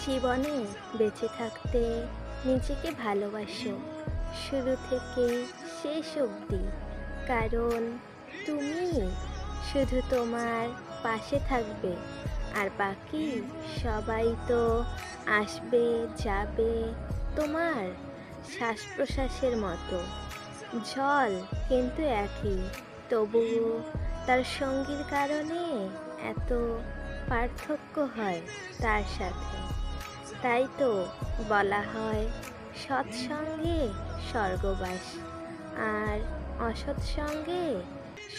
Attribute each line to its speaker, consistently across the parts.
Speaker 1: জীবনে বেঁচে থাকতে নিজেকে ভালোবাসো। শুরু থেকে শেষ অবধি। কারণ তুমি শুধু তোমার পাশে থাকবে, আর বাকি সবাই তো আসবে, যাবে তোমার শ্বাস প্রশ্বাসের মতো। জল কিন্তু একই, তবুও তার সঙ্গীর কারণে এত পার্থক্য হয় তার সাথে। তাই তো বলা হয় সৎসঙ্গে স্বর্গবাস। আর অসৎসঙ্গে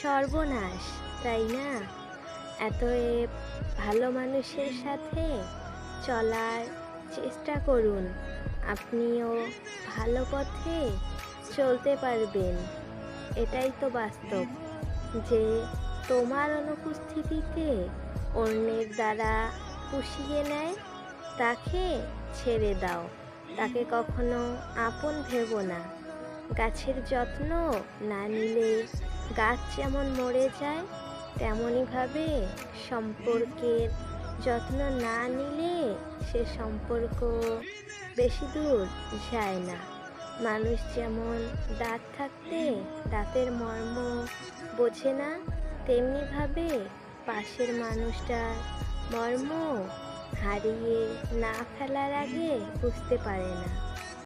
Speaker 1: সর্বনাশ, তাই না? এতএব ভালো মানুষের সাথে চলার চেষ্টা করুন। আপনিও ভালো পথে চলতে পারবেন। এটাই তো বাস্তব যে তোমার অনুপস্থিতিতে অন্যের দ্বারা পুষিয়ে নেয় তাকে ছেড়ে দাও। তাকে কখনো আপন ভেবো না। গাছের যত্ন না নিলে গাছ যেমন মরে যায়, তেমনইভাবে সম্পর্কের যত্ন না নিলে সে সম্পর্ক বেশি দূর যায় না। মানুষ যেমন দাঁত থাকতে দাঁতের মর্ম বোঝে না, তেমনিভাবে পাশের মানুষটার মর্ম হারিয়ে না ফেলার আগে বুঝতে পারে না।